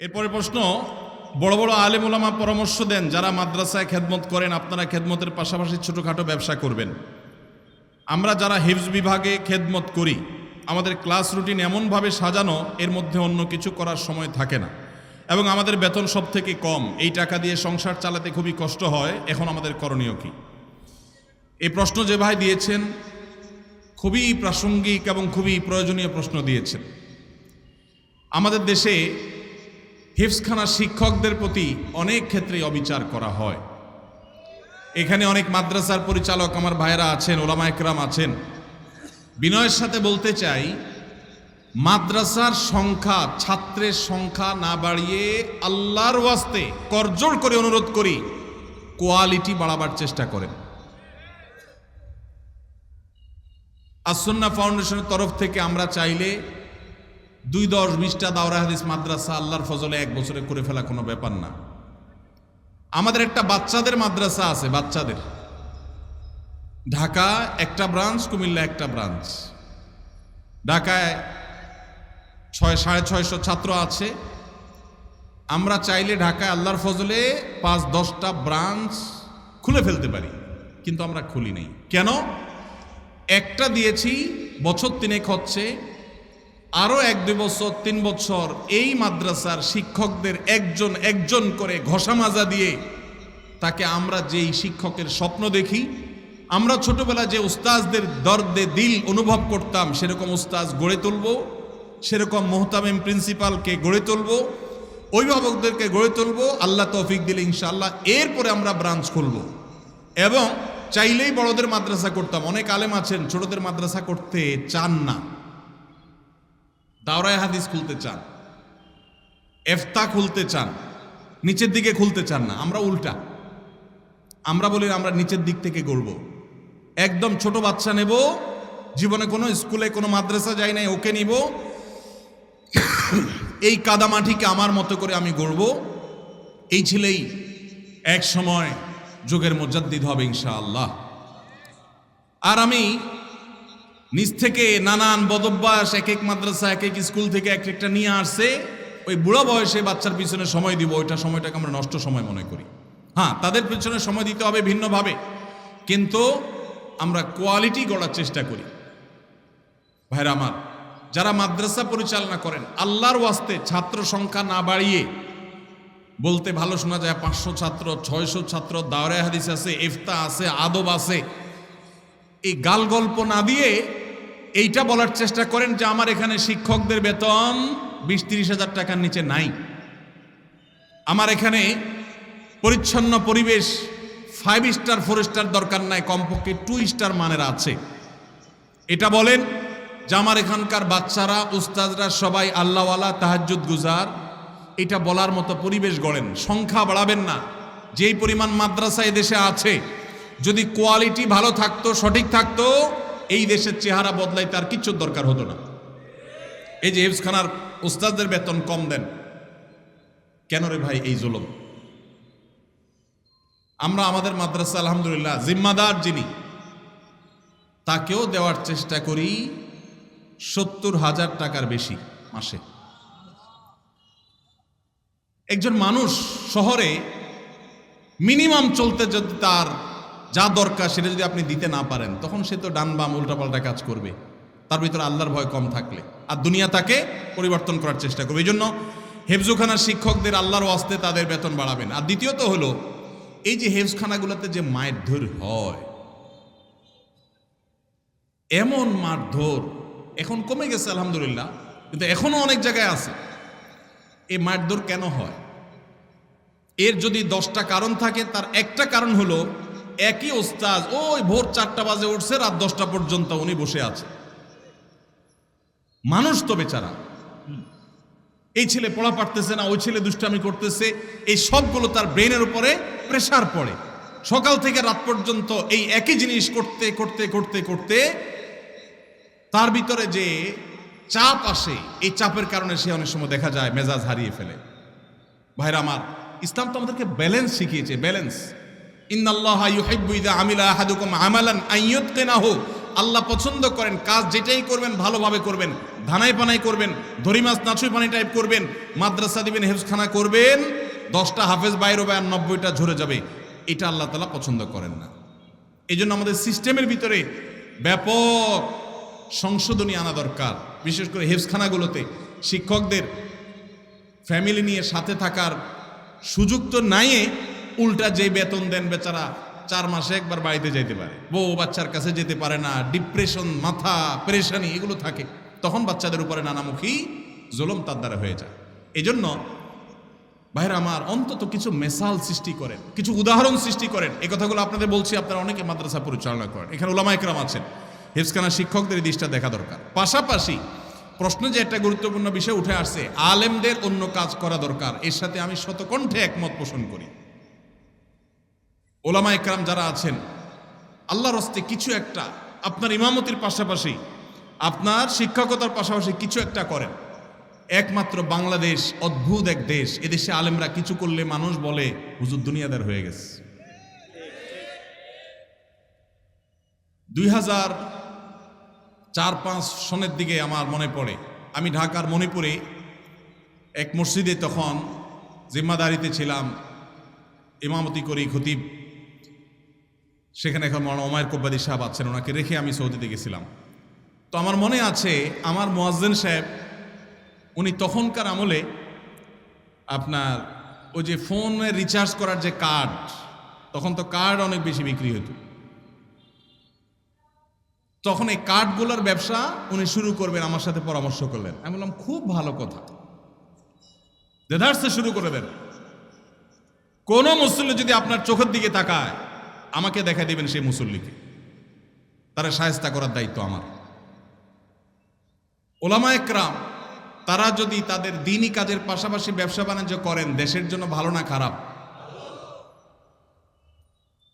এরপরে প্রশ্ন, বড় বড় আলেম ওলামা পরামর্শ দেন যারা মাদ্রাসায় খেদমত করেন, আপনারা খেদমতের পাশাপাশি ছোটোখাটো ব্যবসা করবেন। আমরা যারা হিফজ বিভাগে খেদমত করি, আমাদের ক্লাস রুটিন এমনভাবে সাজানো, এর মধ্যে অন্য কিছু করার সময় থাকে না। এবং আমাদের বেতন সব থেকে কম, এই টাকা দিয়ে সংসার চালাতে খুবই কষ্ট হয়, এখন আমাদের করণীয় কি? এই প্রশ্ন যে ভাই দিয়েছেন, খুবই প্রাসঙ্গিক এবং খুবই প্রয়োজনীয় প্রশ্ন দিয়েছেন। আমাদের দেশে হিফসখানা শিক্ষকদের প্রতি অনেক ক্ষেত্রে অবিচার করা হয়। এখানে অনেক মাদ্রাসার পরিচালক আমার ভাইয়েরা আছেন, ওলামা একরাম আছেন। বিনয়ের সাথে বলতে চাই, মাদ্রাসার সংখ্যা, ছাত্রের সংখ্যা না বাড়িয়ে আল্লাহর ওয়াস্তে করজোড় করে অনুরোধ করি, কোয়ালিটি বাড়াবার চেষ্টা করেন। আসন্না ফাউন্ডেশনের তরফ থেকে আমরা চাইলে দুই দশ বিশটা দাওরা হাদিস মাদ্রাসা আল্লাহর ফজলে এক বছরে করে ফেলা কোনো ব্যাপার না। আমাদের একটা বাচ্চাদের মাদ্রাসা আছে, বাচ্চাদের। ঢাকা একটা ব্রাঞ্চ কুমিল্লা একটা ব্রাঞ্চ ঢাকায় ছয়, সাড়ে ছয়শো ছাত্র আছে। আমরা চাইলে ঢাকায় আল্লাহর ফজলে পাঁচ, দশটা ব্রাঞ্চ খুলে ফেলতে পারি, কিন্তু আমরা খুলি নেই। কেন? একটা দিয়েছি, বছর তিনেক হচ্ছে আরও এক, দুই বছর, তিন বছর এই মাদ্রাসার শিক্ষকদের একজন একজন করে ঘষা মাজা দিয়ে তাকে আমরা যেই শিক্ষকের স্বপ্ন দেখি, আমরা ছোটবেলা যে উস্তাজদের দর্দে দিল অনুভব করতাম, সেরকম উস্তাজ গড়ে তুলব, সেরকম মোহতামিম প্রিন্সিপালকে গড়ে তুলব, অভিভাবকদেরকে গড়ে তুলব, আল্লাহ তৌফিক দিলে ইনশাআল্লাহ এরপরে আমরা ব্রাঞ্চ খুলব। এবং চাইলেই বড়দের মাদ্রাসা করতাম, অনেক আলেম আছেন, ছোটদের মাদ্রাসা করতে চান না। দাওরায় হাদিস খুলতে চান, এফতা খুলতে চান, নিচের দিকে খুলতে চান না, আমরা উল্টা। আমরা বলি, আমরা নিচের দিক থেকে গড়ব। একদম ছোট বাচ্চা নেব, জীবনে কোনো স্কুলে, কোনো মাদ্রাসা যাই নাই, ওকে নিব। এই কাদামাটিকে আমার মতো করে আমি গড়ব। এই ছেলেই এক সময় যুগের মজ্জাদ্দিদ হবে ইনশাআল্লাহ। আর আমি নিজ থেকে নানান বদভ্যাস এক এক মাদ্রাসা এক এক স্কুল থেকে এক একটা নিয়ে আসছে, ওই বুড়ো বয়সে বাচ্চার পিছনে সময় দিব, ওইটা সময়টাকে আমরা নষ্ট সময় মনে করি। হ্যাঁ তাদের পিছনে সময় দিতে হবে ভিন্নভাবে, কিন্তু আমরা কোয়ালিটি গড়ার চেষ্টা করি। ভাইরা আমার, যারা মাদ্রাসা পরিচালনা করেন, আল্লাহর ওয়াস্তে ছাত্র সংখ্যা না বাড়িয়ে, বলতে ভালো শোনা যায়, পাঁচশো ছাত্র, ছয়শো ছাত্র দাওরে হাদিস আছে, ইফতা আছে, আদব আছে, এই গাল গল্প না দিয়ে এইটা বলার চেষ্টা করেন যে আমার এখানে শিক্ষকদের বেতন বিশ তিরিশ হাজার টাকার নিচে নাই। আমার এখানে পরিচ্ছন্ন পরিবেশ ফাইভ স্টার ফোর স্টার দরকার নাই, কমপক্ষে টু স্টার মানের আছে। এটা বলেন যে আমার এখানকার বাচ্চারা, উস্তাদরা সবাই আল্লাহওয়ালা, তাহাজ্জুদ গুজার, এটা বলার মতো পরিবেশ গড়েন। সংখ্যা বাড়াবেন না। যেই পরিমাণ মাদ্রাসা এদেশে আছে, যদি কোয়ালিটি ভালো থাকতো, সঠিক থাকতো এই দেশের চেহারা বদলাই তার কিচ্ছু দরকার হতো না। এই যে হেফসখানার উস্তাদদের বেতন কম দেন, কেন রে ভাই এই জুলম? আমরা আমাদের মাদ্রাসা, আলহামদুলিল্লাহ, জিম্মাদার যিনি, তাকেও দেওয়ার চেষ্টা করি সত্তর হাজার টাকার বেশি মাসে। একজন মানুষ শহরে মিনিমাম চলতে যদি তার যা দরকার সেটা যদি আপনি দিতে না পারেন, তখন সে তো ডান বাম উল্টাপাল্টা কাজ করবে। তার ভিতরে আল্লাহর ভয় কম থাকলে। আর দুনিয়া তাকে পরিবর্তন করার চেষ্টা করবে। এই জন্য হেফজুখানার শিক্ষকদের আল্লাহর ওয়াস্তে তাদের বেতন বাড়াবেন। আর দ্বিতীয়ত হলো, এই যে হেফজখানাগুলোতে যে মারধর হয়, এমন মারধর এখন কমে গেছে আলহামদুলিল্লাহ, কিন্তু এখনও অনেক জায়গায় আছে। এই মারধর কেন হয়? এর যদি দশটা কারণ থাকে, তার একটা কারণ হলো একই ওস্তাজ ওই ভোর চারটা বাজে উঠছে, রাত দশটা পর্যন্ত উনি বসে আছে। মানুষ তো বেচারা। এই ছেলে পড়া পারতেছে না, ওই ছেলে দুষ্টামি করতেছে, এই সবগুলো তার ব্রেনের উপরে প্রেসার পড়ে। সকাল থেকে রাত পর্যন্ত এই একই জিনিস করতে করতে করতে করতে তার ভিতরে যে চাপ আসে, এই চাপের কারণে সে অনেক সময় দেখা যায় মেজাজ হারিয়ে ফেলে। ভাইরা আমার, ইসলাম তো আমাদেরকে ব্যালেন্স শিখিয়েছে ব্যালেন্স আল্লাহ পছন্দ করেন কাজ যেটাই করবেন, ভালোভাবে করবেন। ধানাই পানাই করবেন ধরি মাছ নাচুই পানি টাইপ করবেন, মাদ্রাসা দিবেন হেফসখানা করবেন, দশটা হাফেজ বাইর হবে আর নব্বইটা ঝরে যাবে। এটা আল্লাহ তালা পছন্দ করেন না। এই জন্য আমাদের সিস্টেমের ভিতরে ব্যাপক সংশোধনী আনা দরকার। বিশেষ করে হেফসখানাগুলোতে শিক্ষকদের ফ্যামিলি নিয়ে সাথে থাকার সুযোগ তো নাই উল্টা যে বেতন দেন বেচারা, চার মাসে একবার বাড়িতে যেতে পারে। বউ বাচ্চার কাছে যেতে পারে না ডিপ্রেশন মাথা পেরেশানি এগুলো থাকে। তখন বাচ্চাদের উপরে নানামুখী জুলুম তার দ্বারা হয়ে যায়। এই জন্য ভাইরা আমার, অন্তত কিছু মেসাল সৃষ্টি করেন, কিছু উদাহরণ সৃষ্টি করেন। এই কথাগুলো আপনাদের বলছি, আপনারা অনেকে মাদ্রাসা পরিচালনা করেন। এখানে ওলামা একরাম আছেন। হেফসখানা শিক্ষকদের দিকটা দেখা দরকার। পাশাপাশি প্রশ্নে যে একটা গুরুত্বপূর্ণ বিষয় উঠে আসছে, আলেমদের অন্য কাজ করা দরকার। এর সাথে আমি শতকণ্ঠে একমত পোষণ করি। ওলামা একরাম যারা আছেন, আল্লাহর হস্তে কিছু একটা আপনার ইমামতির পাশাপাশি, আপনার শিক্ষকতার পাশাপাশি কিছু একটা করেন। একমাত্র বাংলাদেশ অদ্ভুত এক দেশ, এদেশে আলেমরা কিছু করলে মানুষ বলে, হুজুর দুনিয়াদার হয়ে গেছে। দুই হাজার চার পাঁচ সনের দিকে আমার মনে পড়ে, আমি ঢাকার মণিপুরে এক মসজিদে তখন জিম্মাদারিতে ছিলাম, ইমামতি করি খতিব সেখানে এখন মৌলানা ওমায়ের কোব্বাদি সাহেব আছেন, ওনাকে রেখে আমি সৌদিতে গেছিলাম। তো আমার মনে আছে, আমার মোয়াজ্জেন সাহেব, উনি তখনকার আমলে আপনার ওই যে ফোনে রিচার্জ করার যে কার্ড তখন তো কার্ড অনেক বেশি বিক্রি হতো। তখন এই কার্ডগুলোর ব্যবসা উনি শুরু করবেন, আমার সাথে পরামর্শ করলেন। আমি বললাম, খুব ভালো কথা। দেদার্সে শুরু করে দেন। কোন মুসল্লি যদি আপনার চোখের দিকে তাকায় আমাকে দেখা দেবেন সেই মুসল্লিকে। তারা সায়স্তা করার দায়িত্ব আমার। ওলামা একরাম, তারা যদি তাদের দিনই কাজের পাশাপাশি ব্যবসা বাণিজ্য করেন, দেশের জন্য ভালো না খারাপ?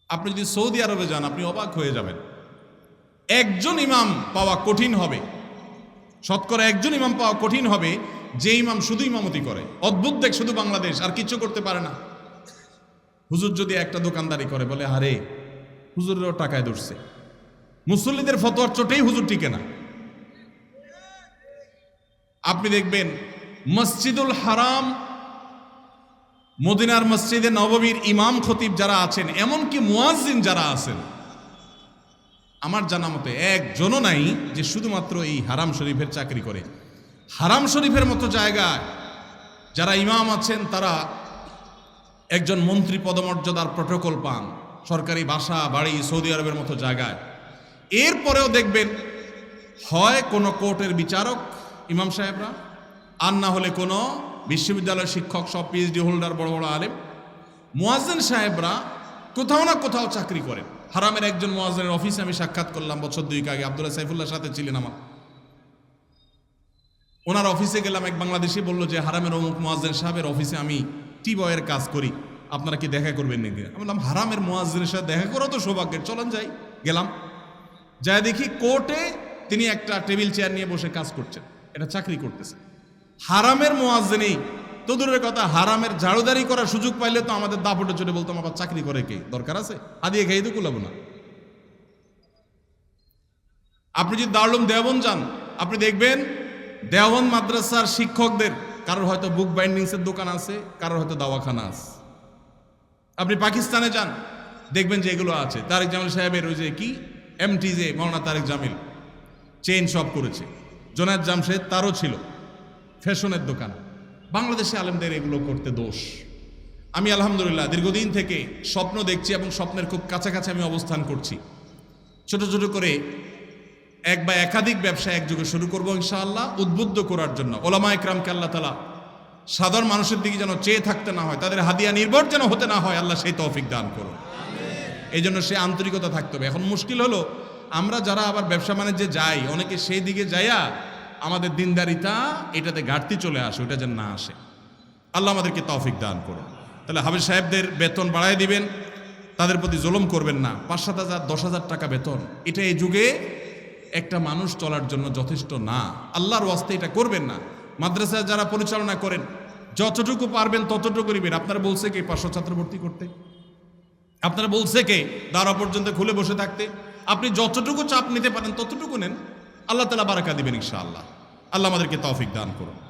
আপনি যদি সৌদি আরবে যান, আপনি অবাক হয়ে যাবেন। একজন ইমাম পাওয়া কঠিন হবে। শতকরা একজন ইমাম পাওয়া কঠিন হবে, যে ইমাম শুধু ইমামতি করে। অদ্ভুত দেখ শুধু বাংলাদেশ, আর কিছু করতে পারে না। হুজুর যদি একটা দোকানদারি করে, বলে, আরে, হুজুরেরও টাকায় ধরছে। মুসল্লিদের ফতোয়ার চোটেই হুজুর টিকে না। আপনি দেখবেন মসজিদুল হারাম, মদিনার মসজিদে নববীর ইমাম খতিব যারা আছেন, এমনকি মুয়াজ্জিন যারা আছেন, আমার জানা মতে একজনও নাই যে শুধুমাত্র এই হারাম শরীফের চাকরি করে। হারাম শরীফের মতো জায়গায় যারা ইমাম আছেন, তারা একজন মন্ত্রী পদমর্যাদার প্রটোকল পান, সরকারি বাসা বাড়ি, সৌদি আরবের মতো জায়গায়। এরপরেও দেখবেন, হয় কোনো কোর্টের বিচারক, ইমাম সাহেবরা, আর না হলে কোনো বিশ্ববিদ্যালয়ের শিক্ষক, সব পিএইচডি হোল্ডার বড় বড় আলেম। মোয়াজ্জেন সাহেবরা কোথাও না কোথাও চাকরি করেন। হারামের একজন মোয়াজ্জেনের অফিসে আমি সাক্ষাৎ করলাম বছর দুই আগে। আব্দুল্লাহ সাইফুল্লাহর সাথে ছিলেন আমার। ওনার অফিসে গেলাম, এক বাংলাদেশি বলল যে, হারামের অমুক মোয়াজ্জেন সাহেবের অফিসে আমি টি বয়ের কাজ করি, আপনারা কি দেখা করবেন নাকি? আমি বললাম, হারামের মোয়াজ্জেনের সাথে দেখা করো তো সৌভাগ্যের, চলেন যাই। গেলাম। যাই দেখি কোর্টে তিনি একটা টেবিল চেয়ার নিয়ে বসে কাজ করছেন, এটা চাকরি করতেছে। হারামের মোয়াজ্জেনেই তো দূরের কথা, হারামের ঝাড়ুদারি করার সুযোগ পাইলে তো আমাদের দাপটে চলে বলতাম, আবার চাকরি করে কে? দরকার আছে? আদিয়ে খেয়ে তো কুলাবো না। আপনি যদি দারুম দেওয়ান যান, আপনি দেখবেন দেওয়ান মাদ্রাসার শিক্ষকদের কারোর হয়তো বুক বাইন্ডিংসের দোকান আছে, কারোর হয়তো দাওয়াখানা আছে। আপনি পাকিস্তানে যান, দেখবেন যে এগুলো আছে। তারেক জামিল সাহেবের ওই যে কি? এমটি যে মৌলানা তারেক জামিল। চেইন শপ করেছে। জোনায়দ জামশেদ তারও ছিল। ফ্যাশনের দোকান। বাংলাদেশে আলেমদের এগুলো করতে দোষ। আমি আলহামদুলিল্লাহ দীর্ঘদিন থেকে স্বপ্ন দেখছি এবং স্বপ্নের খুব কাছাকাছি আমি অবস্থান করছি। ছোট ছোট করে এক বা একাধিক ব্যবসা একযোগে শুরু করব ইনশাআল্লাহ, উদ্বুদ্ধ করার জন্য। ওলামা একরামকে আল্লাহ তালা সাধারণ মানুষের দিকে যেন চেয়ে থাকতে না হয়, তাদের হাদিয়া নির্ভর যেন হতে না হয়, আল্লাহ সেই তৌফিক দান করুন। এই জন্য সে আন্তরিকতা থাকতে হবে। এখন মুশকিল হলো, আমরা যারা আবার ব্যবসা বাণিজ্যে যাই, অনেকে সেই দিকে যাইয়া আমাদের দিনদারিতা এটাতে ঘাটতি চলে আসে, ওটা যেন না আসে। আল্লাহ আমাদেরকে তৌফিক দান করুন। তাহলে হাবিজ সাহেবদের বেতন বাড়ায় দিবেন, তাদের প্রতি জুলুম করবেন না। পাঁচ সাত হাজার, দশ হাজার টাকা বেতন, এটা এই যুগে একটা মানুষ চলার জন্য যথেষ্ট না। আল্লাহর ওয়াস্তে এটা করবেন না। মাদ্রাসা যারা পরিচালনা করেন, যতটুকু পারবেন ততটুকু করিবেন আপনারা বলছে কে পাঁচশো ছাত্র ভর্তি করতে? আপনারা বলছে কে দ্বারা পর্যন্ত খুলে বসে থাকতে? আপনি যতটুকু চাপ নিতে পারেন ততটুকু নেন। আল্লাহ তালা বারাকা দিবেন ইনশাআল্লাহ। আল্লাহ আমাদেরকে তৌফিক দান করুন।